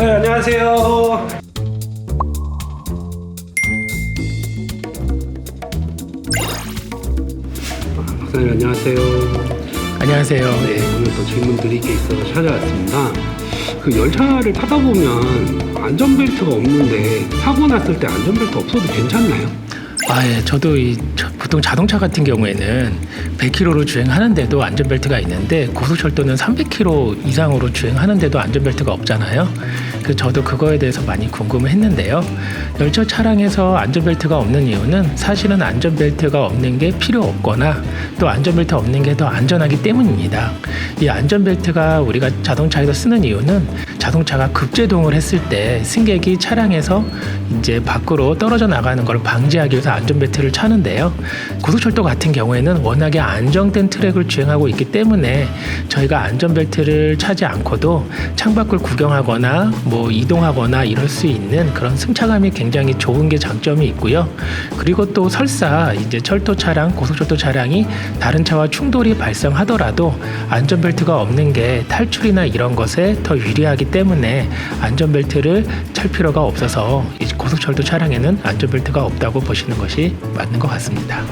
네, 안녕하세요. 박사님 안녕하세요. 안녕하세요. 네, 오늘 또 질문 드릴 게 있어서 찾아왔습니다. 그 열차를 타다 보면 안전벨트가 없는데 사고 났을 때 안전벨트 없어도 괜찮나요? 아, 예. 저도 이 저- 보통 자동차 같은 경우에는 100km로 주행하는데도 안전벨트가 있는데 고속철도는 300km 이상으로 주행하는데도 안전벨트가 없잖아요. 그래서 저도 그거에 대해서 많이 궁금했는데요. 열차 차량에서 안전벨트가 없는 이유는 사실은 안전벨트가 없는 게 필요 없거나 또 안전벨트 없는 게 더 안전하기 때문입니다. 이 안전벨트가 우리가 자동차에서 쓰는 이유는 자동차가 급제동을 했을 때 승객이 차량에서 이제 밖으로 떨어져 나가는 걸 방지하기 위해서 안전벨트를 차는데요. 고속철도 같은 경우에는 워낙에 안정된 트랙을 주행하고 있기 때문에 저희가 안전벨트를 차지 않고도 창밖을 구경하거나 뭐 이동하거나 이럴 수 있는 그런 승차감이 굉장히 좋은 게 장점이 있고요. 그리고 또 설사 이제 철도 차량, 고속철도 차량이 다른 차와 충돌이 발생하더라도 안전벨트가 없는 게 탈출이나 이런 것에 더 유리하기 때문에 안전벨트를 찰 필요가 없어서 이 고속철도 차량에는 안전벨트가 없다고 보시는 것이 맞는 것 같습니다.